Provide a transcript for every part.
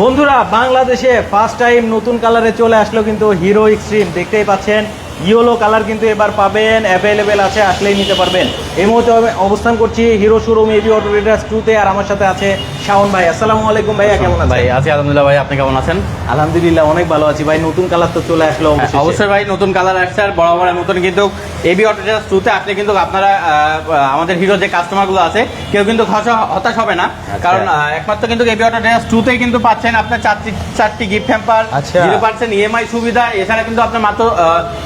বন্ধুরা বাংলাদেশে first time নতুন কালারে চলে আসলো কিন্তু হিরো এক্সট্রিম দেখতেই পাচ্ছেন। ইয়েলো কালার কিন্তু এবার পাবেন অ্যাভেলেবেল আছে আসলেই নিতে পারবেন। এই মুহূর্তে আমি অবস্থান করছি Hero showroom AB auto riders টুতে আর আমার সাথে আছে শাওন ভাই। আসসালামু আলাইকুম ভাইয়া কেমন আছেন? ভাই আছি আলহামদুলিল্লাহ ভাই আপনি কেমন আছেন? আলহামদুলিল্লাহ অনেক ভালো আছি ভাই। নতুন কালার তো চলে আসলো হ্যাঁ, অবশ্যই ভাই নতুন কালার আসছে আর বরাবরের মতন কিন্তু এবি অটোটাস টুতে আসলে কিন্তু আপনারা আমাদের হিরো যে কাস্টমারগুলো আছে কেউ কিন্তু হতাশ- হবে না। কারণ একমাত্র কিন্তু এবি অটোটাস টুতেই কিন্তু পাচ্ছেন আপনার চারটি চারটি গিফট হ্যাম্পার আচ্ছা। জিরো পার্সেন্ট ইএমআই সুবিধা। এছাড়া কিন্তু আপনার মাত্র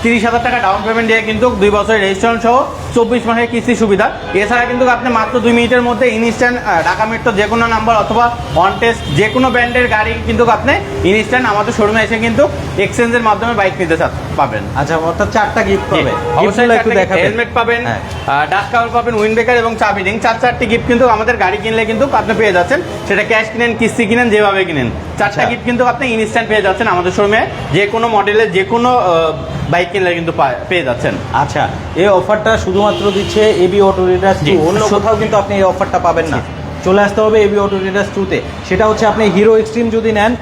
তিরিশ হাজার টাকা ডাউন পেমেন্ট দিয়ে কিন্তু দুই বছরের রেজিস্ট্রেশন সহ চব্বিশ মাসের কিস্তি সুবিধা। এছাড়া কিন্তু আপনি মাত্র দুই মিনিটের মধ্যে ইনস্ট্যান্ট ঢাকা মেট্রো যে কোনো নাম্বার অথবা অন টেস্ট যে কোনো ব্র্যান্ডের গাড়ি কিন্তু আপনি ইনস্ট্যান্ট আমাদের শোরুমে এসে কিন্তু এক্সচেঞ্জের মাধ্যমে বাইক নিতে পাবেন। আচ্ছা অর্থাৎ চারটা গিফট পাবে অবশ্যই একটু দেখাবেন। হেলমেট পাবেন হ্যাঁ। ডাস্ট কাভার পাবেন উইন্ড ব্রেকার এবং চাবি রিং চার চারটি গিফট কিন্তু আমাদের গাড়ি কিনলে কিন্তু আপনি পেয়ে যাচ্ছেন। সেটা ক্যাশ কিনেন কিস্তি কিনেন যেভাবে কিনেন। চারটা আচ্ছা। গিফট কিন্তু আপনি ইনস্ট্যান্ট পেয়ে যাচ্ছেন আমাদের শোরুমে যে কোনো মডেলের যে কোনো বাইক কিনলে কিন্তু পেয়ে যাচ্ছেন। আচ্ছা এই অফারটা শুধুমাত্র দিচ্ছে এবি অটো রিডার্স টু অন্য কোথাও কিন্তু আপনি এই অফারটা পাবেন না। চলে আসতে হবে এবি অটো রিডার্স টুতে সেটা হচ্ছে আপনি হিরো এক্সট্রিম যদি নেন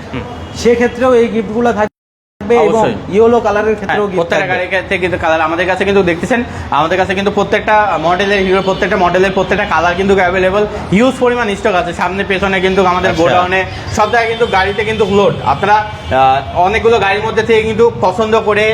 সেক্ষেত্রেও এই গিফটগুলো থাকবে এবং অবশ্যই। ইয়েলো কালারের ক্ষেত্রেও হ্যাঁ, প্রত্যেকটা গাড়ির ক্ষেত্রে কিন্তু কালার আমাদের কাছে কিন্তু দেখতেছেন আমাদের কাছে কিন্তু প্রত্যেকটা মডেলের হিরো প্রত্যেকটা মডেলের প্রত্যেকটা কালার কিন্তু অ্যাভেলেবল হিউজ পরিমাণ স্টক আছে। সামনে পেছনে কিন্তু আমাদের আচ্ছা। গোডাউনে সব জায়গায় কিন্তু গাড়িতে কিন্তু লোড আপনারা অনেকগুলো গাড়ির মধ্যে থেকে কিন্তু পছন্দ করে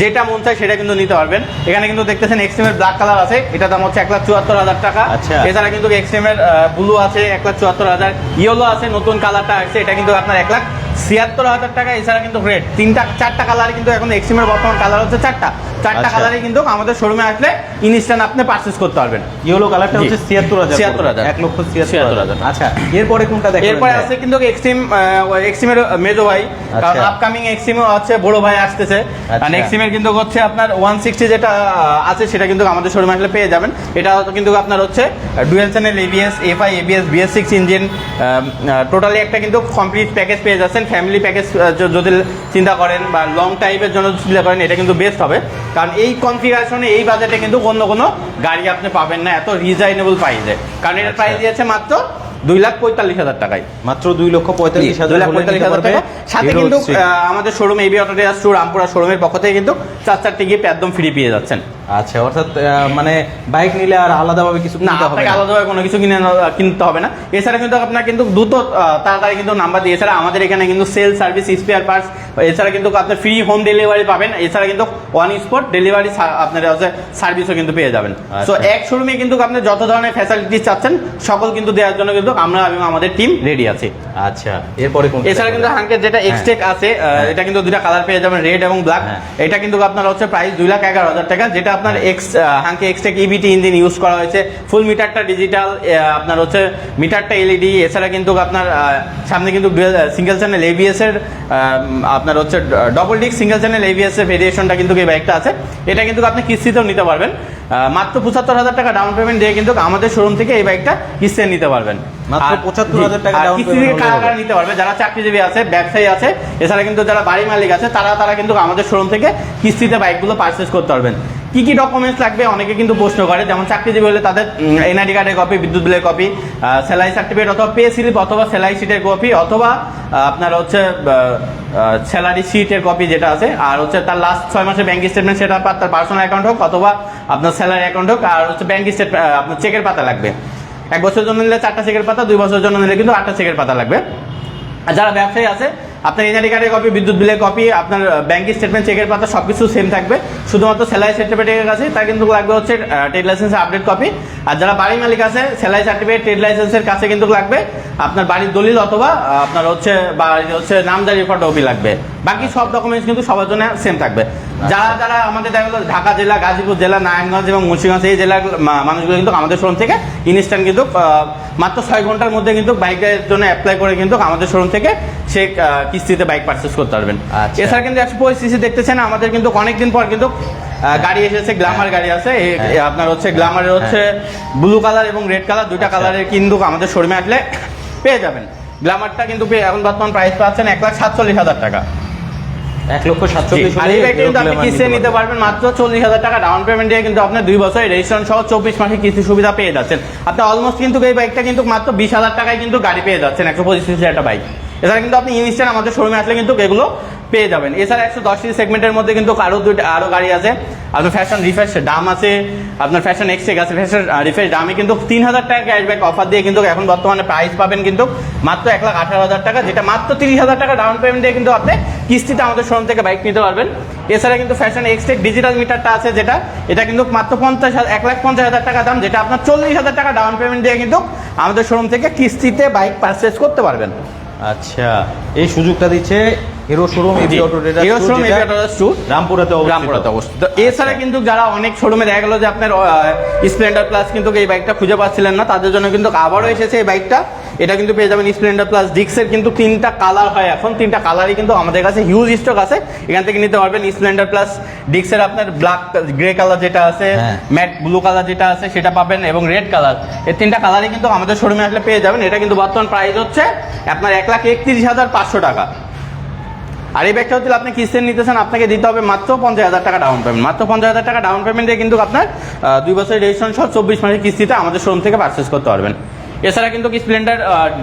যেটা মন চায় সেটা কিন্তু নিতে পারবেন। এখানে কিন্তু দেখতেছেন এক্সট্রিমের ব্ল্যাক কালার আছে। এটা দাম হচ্ছে এক লাখ চুয়াত্তর হাজার টাকা। আচ্ছা। এছাড়া কিন্তু এক্সট্রিমের ব্লু আছে এক লাখ চুয়াত্তর হাজার। ইয়েলো আছে নতুন কালারটা আছে এটা কিন্তু আপনার এক লাখ ছিয়াত্তর হাজার টাকা এছাড়া কিন্তু রেড তিনটা চারটা কালার কিন্তু এখন এক্সিমের বর্তমান কালার হচ্ছে চারটা। চারটা আচ্ছা। কালারই কিন্তু আমাদের শোরুমে আসলে ইনস্ট্যান্ট আপনি পারচেজ করতে পারবেন। ইয়েলো কালারটা হচ্ছে ছিয়াত্তর হাজার 76,000 এক লক্ষ ছিয়াত্তর হাজার। আচ্ছা এরপরে কোনটা দেখেন এরপরে আছে কিন্তু এক্সিম এক্সিমের মেজো ভাই। কারণ আচ্ছা। আপকামিং এক্সট্রিম হচ্ছে বড় ভাই আসতেছে। আচ্ছা। কারণ এক্সট্রিমের কিন্তু হচ্ছে আপনার ওয়ান সিক্সটি যেটা আছে সেটা কিন্তু আমাদের শোরুমে আসলে পেয়ে যাবেন। এটা কিন্তু আপনার হচ্ছে dual channel ABS FI ABS BS six engine totally একটা কিন্তু কমপ্লিট প্যাকেজ পেয়ে যাচ্ছেন। ফ্যামিলি প্যাকেজ যদি চিন্তা করেন বা লং টাইপের জন্য চিন্তা করেন এটা কিন্তু বেস্ট হবে। কারণ এই কনফিগারেশনে এই বাজেটে কিন্তু অন্য কোনো গাড়ি আপনি পাবেন না এত রিজনেবল প্রাইসে কারণ এটার আচ্ছা। প্রাইস দিয়েছে মাত্র দুই লাখ পঁয়তাল্লিশ হাজার টাকায়। মাত্র দুই লক্ষ পঁয়তাল্লিশ হাজার পঁয়তাল্লিশ হাজার টাকা। সাথে কিন্তু আমাদের শোরুম এবি অটো রামপুরা শোরুমের পক্ষ থেকে কিন্তু চার চারটি গিফট একদম ফ্রি পেয়ে যাচ্ছেন। আচ্ছা অর্থাৎ মানে বাইক নিলে আর আলাদাভাবে কিছু না হবে আপনাকে না। আলাদাভাবে কোনো কিছু কিনে কিনতে হবে না। এছাড়া কিন্তু আপনার কিন্তু দ্রুত তাড়াতাড়ি কিন্তু নাম্বার দিয়ে এছাড়া আমাদের এখানে কিন্তু সেল সার্ভিস স্পেয়ার পার্টস এছাড়া কিন্তু আপনার ফ্রি হোম ডেলিভারি পাবেন এছাড়া কিন্তু ওয়ান স্পট ডেলিভারি আপনার হচ্ছে সার্ভিসও কিন্তু পেয়ে যাবেন। আচ্ছা। সো এক শোরুমে কিন্তু আপনি যত ধরনের ফ্যাসিলিটিস চাচ্ছেন সকল কিন্তু দেওয়ার জন্য কিন্তু আমরা এবং আমাদের টিম রেডি আছি। আচ্ছা এরপরে এছাড়া কিন্তু হাঙ্কের যেটা এক্সটেক আছে হ্যাঁ। এটা কিন্তু দুটা কালার পেয়ে যাবেন রেড এবং ব্ল্যাক হ্যাঁ। এটা কিন্তু আপনার হচ্ছে প্রাইস দুই লাখ এগারো হাজার টাকা যেটা আপনার এক্স হাঙ্কে এক্সটেক ইবিটি ইঞ্জিন ইউজ করা হয়েছে। ফুল মিটারটা ডিজিটাল আপনার হচ্ছে মিটারটা এলইডি এছাড়া কিন্তু আপনার সামনে কিন্তু সিঙ্গেল চ্যানেল এবিএস এর আপনার হচ্ছে double disc single channel ABS এর ভেরিয়েশনটা কিন্তু এই বাইকটা আছে। এটা কিন্তু আপনি কিস্তিতেও নিতে পারবেন। মাত্র পঁচাত্তর হাজার টাকা ডাউন পেমেন্ট দিয়ে কিন্তু আমাদের শোরুম থেকে এই বাইকটা কিস্তিতে নিতে পারবেন। মাত্র আর- 75,000 টাকা আর down কিস্তি থেকে হলে কারা কারা নিতে পারবে? যারা চাকরিজীবী আছে ব্যবসায়ী আছে এছাড়া কিন্তু যারা বাড়ি মালিক আছে তারা তারা কিন্তু আমাদের শোরুম থেকে কিস্তিতে বাইকগুলো পারচেস করতে পারবেন। কি কি ডকুমেন্টস লাগবে অনেকে কিন্তু প্রশ্ন করে, যেমন চাকরিজীবী হলে তাদের এনআইডি কার্ডের কপি বিদ্যুৎ বিলের কপি সেলাই সার্টিফিকেট অথবা পে স্লিপ অথবা সেলাই শিটের কপি অথবা আপনার হচ্ছে স্যালারি শিটের কপি যেটা আছে, আর হচ্ছে তার লাস্ট ছয় মাসের ব্যাংক স্টেটমেন্ট সেটা তার পার্সোনাল অ্যাকাউন্ট হোক অথবা আপনার স্যালারি অ্যাকাউন্ট হোক, আর হচ্ছে ব্যাংক স্টেট আপনার চেকের পাতা লাগবে। এক বছরের জন্য নিলে চারটা চেকের পাতা, দুই বছরের জন্য নিলে কিন্তু আটটা চেকের পাতা লাগবে। আর যারা ব্যবসায়ী আছে আপনার এনআরডি কার্ডের কপি বিদ্যুৎ বিলের কপি আপনার ব্যাংক স্টেটমেন্ট চেকের পাতা সব কিছু সেম থাকবে। শুধুমাত্র সেলাই সার্টিফিকেটের কাছে তার কিন্তু লাগবে হচ্ছে ট্রেড লাইসেন্সের আপডেট কপি আর যারা বাড়ি মালিক আছে সেলাই সার্টিফিকেট ট্রেড লাইসেন্সের কাছে কিন্তু লাগবে। আপনার বাড়ির দলিল অথবা আপনার হচ্ছে, বাড়ির হচ্ছে নামদারি ফটোকপি লাগবে। বাকি সব ডকুমেন্টস কিন্তু সবার জন্য সেম থাকবে। যারা যারা আমাদের দেখা গেলো ঢাকা জেলা গাজীপুর জেলা নারায়ণগঞ্জ এবং মুন্সিগঞ্জ এই জেলার মানুষগুলো কিন্তু আমাদের শোরুম থেকে ইনস্ট্যান্ট কিন্তু মাত্র ছয় ঘণ্টার মধ্যে কিন্তু বাইকের জন্য অ্যাপ্লাই করে কিন্তু আমাদের শোরুম থেকে সে কিস্তিতে বাইক পারচেস করতে পারবেন আচ্ছা। এছাড়া কিন্তু একশো পঁচিশ দেখতেছেন আমাদের কিন্তু অনেকদিন পর কিন্তু গাড়ি এসেছে গ্লামার গাড়ি আছে হ্যাঁ। আপনার হচ্ছে গ্লামারের হচ্ছে ব্লু কালার এবং রেড কালার দুইটা আচ্ছা। কালারের কিন্তু আমাদের শোরুমে আসলে পেয়ে যাবেন গ্লামারটা কিন্তু এখন বর্তমান প্রাইস পাচ্ছেন এক লাখ সাতচল্লিশ হাজার টাকা এক লক্ষ সাতচল্লিশ আর এই বাইকটা কিন্তু আপনি কিস্তি নিতে পারবেন মাত্র চল্লিশ হাজার টাকা। ডাউন পেমেন্ট দিয়ে কিন্তু আপনার দুই বছরের রেজিস্ট্রেশন সহ চব্বিশ মাসে কিস্তি সুবিধা পেয়ে যাচ্ছেন। আপনি অলমোস্ট কিন্তু এই বাইকটা কিন্তু মাত্র বিশ হাজার টাকায় কিন্তু গাড়ি পেয়ে যাচ্ছেন। একশো পঁচিশ হাজার একটা বাইক এছাড়া কিন্তু আপনি ইনস্ট্যান্ট আমাদের শোরুমে আসলে কিন্তু এগুলো পেয়ে যাবেন। এছাড়া একশো দশ সেগমেন্টের মধ্যে কিন্তু আরও দুইটা আরও গাড়ি আছে। আপনার ফ্যাশন রিফ্রেশ দাম আছে, আপনার ফ্যাশন এক্সটেক আছে ফ্যাশন রিফ্রেশ দামে কিন্তু তিন হাজার টাকা ক্যাশব্যাক অফার দিয়ে কিন্তু এখন বর্তমানে প্রাইস পাবেন কিন্তু মাত্র এক লাখ আঠারো হাজার টাকা, যেটা মাত্র তিরিশ হাজার টাকা ডাউন পেমেন্ট দিয়ে কিন্তু আপনি কিস্তিতে আমাদের শোরুম থেকে বাইক নিতে পারবেন। এছাড়া কিন্তু ফ্যাশন এক্সটেক ডিজিটাল মিটারটা আছে যেটা, এটা কিন্তু মাত্র পঞ্চাশ এক লাখ পঞ্চাশ হাজার টাকা দাম, যেটা আপনার চল্লিশ হাজার টাকা ডাউন পেমেন্ট দিয়ে কিন্তু আমাদের শোরুম থেকে কিস্তিতে বাইক পারচেস করতে পারবেন। আচ্ছা এই সুযোগটা দিচ্ছে Hero showroom AB auto Hero showroom রামপুরাতে রামপুরাতে অবস্থিত। এছাড়া কিন্তু যারা অনেক শোরুমে দেখা গেলো যে আপনার স্প্লেন্ডার প্লাস কিন্তু এই বাইকটা খুঁজে পাচ্ছিলেন না তাদের জন্য কিন্তু আবারও এসেছে এই বাইকটা এটা কিন্তু পেয়ে যাবেন স্প্লেন্ডার প্লাস ডিক্সের কিন্তু তিনটা কালার হয় এখন তিনটা কালারই কিন্তু আমাদের কাছে হিউজ স্টক আছে। এখান থেকে নিতে পারবেন স্প্লেন্ডার প্লাস ডিক্সের আপনার ব্ল্যাক গ্রে কালার যেটা আছে। ম্যাট ব্লু কালার যেটা আছে সেটা পাবেন এবং রেড কালার এই তিনটা কালারই কিন্তু আমাদের শোরুমে আসলে পেয়ে যাবেন। এটা কিন্তু বর্তমান প্রাইস হচ্ছে আপনার এক লাখ একত্রিশ হাজার পাঁচশো টাকা। আর এই ব্যাগটা হচ্ছে আপনি কিস্তিতে নিতে চান আপনাকে দিতে হবে মাত্র পঞ্চাশ হাজার টাকা ডাউন পেমেন্ট মাত্র পঞ্চাশ হাজার টাকা ডাউন পেমেন্ট দিয়ে কিন্তু আপনার দুই বছরের রেজিস্ট্রেশন সহ চব্বিশ মাসের কিস্তিতে আমাদের শোরুম থেকে পারচেস করতে পারবেন। এছাড়া কিন্তু স্প্লেন্ডার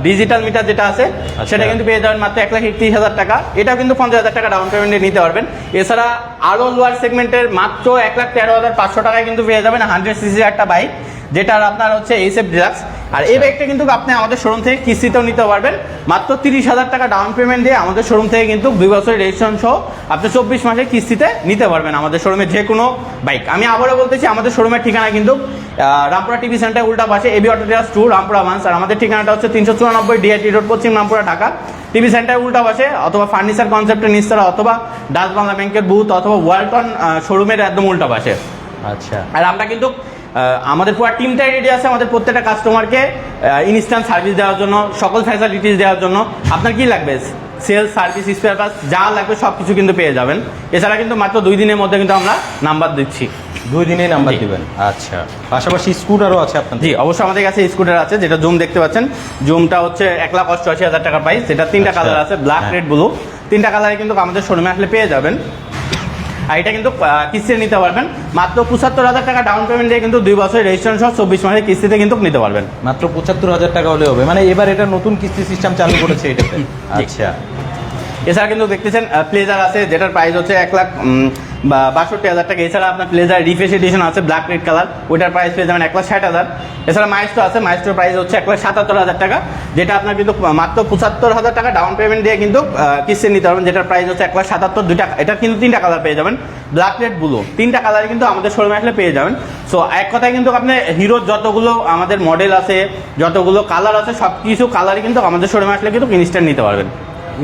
ডিজিটাল মিটার যেটা আছে সেটা কিন্তু পেয়ে যাবেন মাত্র এক লাখ একত্রিশ হাজার টাকা। এটাও কিন্তু পঞ্চাশ হাজার টাকা ডাউন পেমেন্টে নিতে পারবেন। এছাড়া আরও লোয়ার সেগমেন্টের মাত্র এক লাখ তেরো হাজার পাঁচশো টাকায় কিন্তু পেয়ে যাবেন হান্ড্রেড সিসির একটা বাইক যেটার আপনার হচ্ছে এইসএফ ডিলাক্স আর এই বাইকটা কিন্তু আপনি আমাদের শোরুম থেকে কিস্তিতেও নিতে পারবেন। মাত্র তিরিশ হাজার টাকা ডাউন পেমেন্ট দিয়ে আমাদের শোরুম থেকে কিন্তু দুই বছরের রেজিস্ট্রেশন সহ আপনি চব্বিশ মাসে কিস্তিতে নিতে পারবেন আমাদের শোরুমে যে কোনো বাইক আমি আবারও বলতেছি আমাদের শোরুমের ঠিকানা কিন্তু রামপুরা টিভি সেন্টার উল্টা পাশে এবি অটো টিরাস টু রামপুরা মান্স আর আমাদের ঠিকানাটা হচ্ছে তিনশো চুরানব্বই ডিআইটি রোড পশ্চিম রামপুরা ঢাকা। টিভি সেন্টার উল্টা পাশে অথবা ফার্নিচার কনসেপ্টের নিস্তারা অথবা ডাচ বাংলা ব্যাংকের বুথ অথবা ওয়ালটন শোরুমের একদম উল্টা পাশে। আচ্ছা। আর আমরা কিন্তু আমাদের পুরো টিমটাই রেডি আছে আমাদের প্রত্যেকটা কাস্টমারকে ইনস্ট্যান্ট সার্ভিস দেওয়ার জন্য সকল ফ্যাসিলিটিস দেওয়ার জন্য। আপনার কি লাগবে? সেলস সার্ভিস স্পেয়ার পার্টস যা লাগবে সব কিছু কিন্তু পেয়ে যাবেন। এছাড়া কিন্তু মাত্র দুই দিনের মধ্যে কিন্তু আমরা নাম্বার দিচ্ছি। দুই দিনেই নাম্বার দিবেন। আচ্ছা। পাশাপাশি স্কুটারও আছে আপনার জি অবশ্যই আমাদের কাছে স্কুটার আছে যেটা জুম দেখতে পাচ্ছেন। জুমটা হচ্ছে এক লাখ অষ্টআশি হাজার টাকা প্রাইস যেটা তিনটা আচ্ছা। কালার আছে ব্ল্যাক। রেড ব্লু তিনটা কালারে কিন্তু আমাদের শোরুমে আসলে পেয়ে যাবেন। আর এটা কিন্তু কিস্তিতে নিতে পারবেন। মাত্র পঁচাত্তর হাজার টাকা ডাউন পেমেন্ট দিয়ে কিন্তু দুই বছরের রেজিস্ট্রেশন সহ চব্বিশ মাসের কিস্তিতে কিন্তু নিতে পারবেন। মাত্র পঁচাত্তর হাজার টাকা হলে হবে। মানে এবার এটা নতুন কিস্তি সিস্টেম চালু করেছে এটাতে। আচ্ছা। এছাড়া কিন্তু দেখতেছেন প্লেজার আছে যেটার প্রাইস হচ্ছে এক লাখ বাষট্টি হাজার টাকা। এছাড়া আপনার প্লেজার রিফ্রেশ এডিশন আছে ব্ল্যাক রেড কালার ওইটার প্রাইস পেয়ে যাবেন এক লাখ ষাট হাজার। এছাড়া মাইস্টো আছে মাইস্টোর প্রাইস হচ্ছে এক লাখ সাতাত্তর হাজার টাকা যেটা আপনার কিন্তু মাত্র পঁচাত্তর হাজার টাকা ডাউন পেমেন্ট দিয়ে কিন্তু কিস্তি নিতে পারবেন যেটার প্রাইস হচ্ছে এক লাখ সাতাত্তর দুইটা এটা কিন্তু তিনটা কালার পেয়ে যাবেন। ব্ল্যাক রেড ব্লু তিনটা কালার কিন্তু আমাদের শোরুমে আসলে পেয়ে যাবেন। সো এক কথায় কিন্তু আপনি হিরোর যতগুলো আমাদের মডেল আছে যতগুলো কালার আছে সব কিছু কালারই কিন্তু আমাদের শোরুমে আসলে কিন্তু ইনস্ট্যান্ট নিতে পারবেন।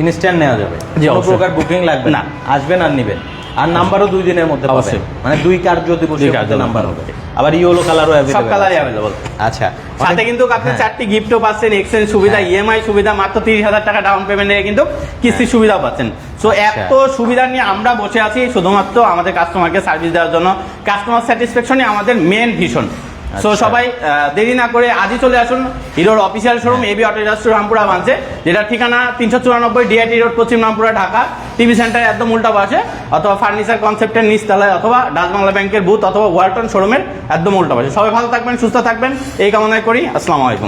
ইনস্ট্যান্ট নেওয়া যাবে। যে। প্রকার বুকিং লাগবে না। আসবেন আর নেবেন। আর নাম্বারও দুই দিনের মধ্যে পাবেন। মানে দুই কার্য দিবসের মধ্যে নাম্বার হবে। আবার ইয়েলো কালারও সব কালারই অ্যাভেলেবল আচ্ছা। সাথে কিন্তু আপনি হ্যাঁ। চারটি গিফটও পাচ্ছেন এক্সচেঞ্জ সুবিধা ইএমআই সুবিধা মাত্র তিরিশ হাজার টাকা ডাউন পেমেন্টে কিন্তু কিস্তি সুবিধা পাচ্ছেন। সো আচ্ছা। এত সুবিধা নিয়ে আমরা বসে আছি শুধুমাত্র আমাদের কাস্টমারকে সার্ভিস দেওয়ার জন্য। কাস্টমার স্যাটিসফ্যাকশনই আমাদের মেন ভীষণ। সো আচ্ছা। সবাই দেরি না করে আজই চলে আসুন হিরোর official showroom AB auto industry Rampura বাঞ্চে যেটা ঠিকানা তিনশো চুরানব্বই ডিআইটি রোড পশ্চিম রামপুরা ঢাকা। টিভি সেন্টার একদম উল্টা পাশে অথবা ফার্নিচার কনসেপ্টের নিচতলায় অথবা ডাচ বাংলা ব্যাংকের বুথ অথবা ওয়ালটন শোরুমের একদম উল্টা পাশে। সবাই ভালো থাকবেন সুস্থ থাকবেন এই কামনায় করি। আসসালামু আলাইকুম।